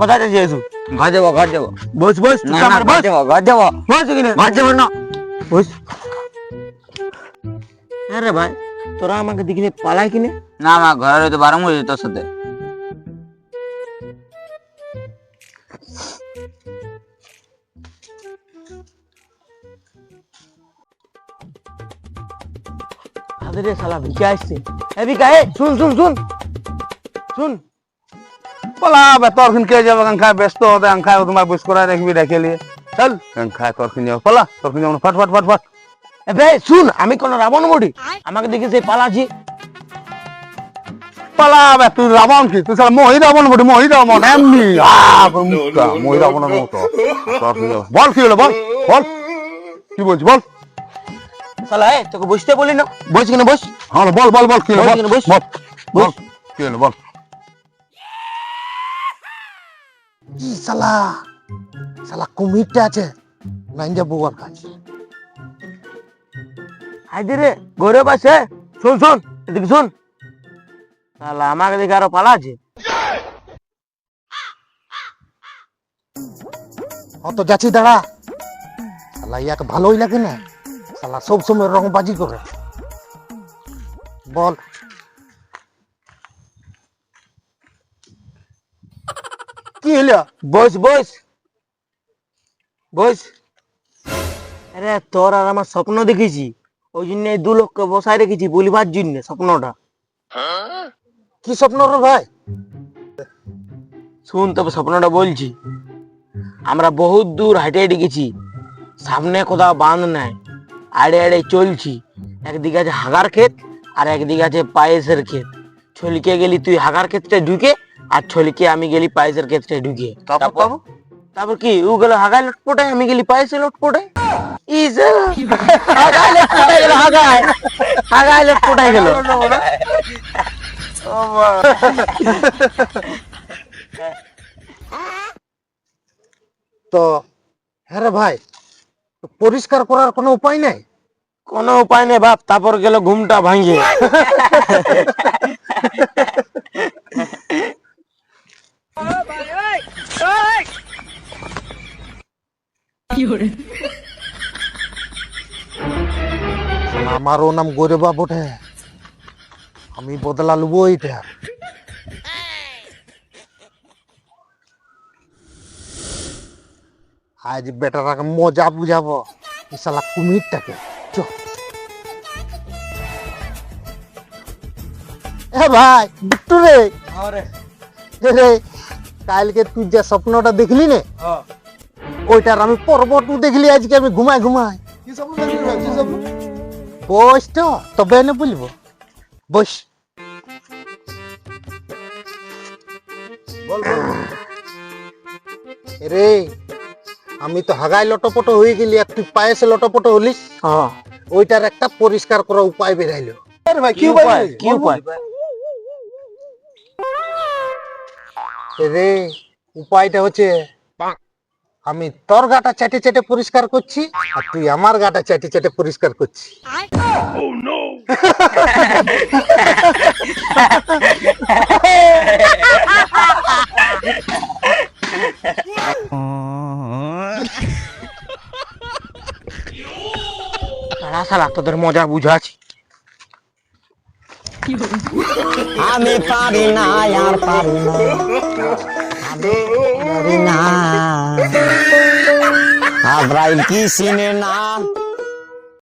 কোথায় যাচ্ছিস ঘর যাব ঘর যাব। বস বস যাব ঘর যাব। বস ঘর যাব না। বস। আরে ভাই তোরা আমাকে পালাই কিনে? না আমার ঘরে তো বারণ হয়েছে তোর সাথে। আরে রে শালা ভিকা আসছে। এ ভিকা এ শুন শুন শুন। শুন। বলা বে তোর খিন কে যাবে? খায় ব্যস্ত হতে খায় তোমার বস করায় রাখবি রেখে লিয়ে চল। খায় তোর খিন যাবে পলা তোর খিন যাবে ফট ফট ফট ফট। এ শুন আমি কোন রাবণ বডি। আমাকে দেখে সেই পালাছি পালা বে তুই রাবণ কি? তুই সালা মহি রাবণ বটে মহি রাবণ এমনি। মুক্তা মহি রাবণের মতো। বল কি হলো বল বল। কি বলছিস বল। এ তোকে বসতে বলি না বস কিনে বস? হ্যাঁ বল বল বল কি হলো বল বল। কি হলো বল। কি শালা শালা কুমিরটা আছে নাইনজা বুয়ার কাছে। হাইদি রে ঘরে বসে শুন শুন এদিকে শুন। শালা আমাকে দেখে আরও পালাছে অত যাচ্ছি দাঁড়া। শালা ইয়াকে ভালোই লাগে না। শালা সব সময় রংবাজি করে। বল কি হলো? বস বস। বস। আরে তোর আর আমার স্বপ্ন দেখেছি। ওই জন্য দু লোককে বসায় রেখেছি বলিবার জন্য স্বপ্নটা। কি স্বপ্ন রে ভাই? শুন, তবে স্বপ্নটা বলছি। আমরা বহুত দূর হাইটে হেঁটে গেছি সামনে কোথাও বাঁধ নাই। আড়ে আড়ে চলছি। একদিকে আছে হাগার ক্ষেত আর একদিকে আছে পায়েসের ক্ষেত। ছলিকে গেলি তুই হাগার ক্ষেতটা ঢুকে আর ছলিকে আমি গেলি পায়েসের ক্ষেত্রে ঢুকে? তারপর তারপর কি? ও গেল হাগায় লটপটে? আমি গেলি পায়েসে লটপটে? হাগায় লটপটে গেল হাগায়। হাগায় লটপটে গেল। তো হ্যাঁ রে ভাই পরিষ্কার করার কোনো উপায় নাই? কোনো উপায় নেই বাপ তারপর গেল ঘুমটা ভাঙিয়ে শালা আমারও নাম গৌরবা বটে আমি বদলা লুবো এটা আজ বেটারাকে মজা বুঝাবো। এই শালা কুমিরটাকে। চ। এ ভাই বিট্টু রে। এ রে কালকে তুই যে স্বপ্নটা দেখলি নে? ওইটার আমি পর্বত দেখলি আজকে আমি ঘুমাই ঘুমাই। বস তো তবে না বলব। বস। রে আমি তো হাগাই লটপট হয়ে গেলি আর তুই পায়েসে লটপট হলিস। হ্যাঁ। ওইটার একটা পরিষ্কার করা উপায় বেরাইলো রে উপায়টা হচ্ছে আমি তোর গাটা চেটে চেটে পরিষ্কার করছি, আর তুই আমার গাটা চেটে চেটে পরিষ্কার করছি। তোদের মজা বুঝাচ্ছি আমি পারি না আর পারি না আমি পারি না আব্রাইল কি সিনে না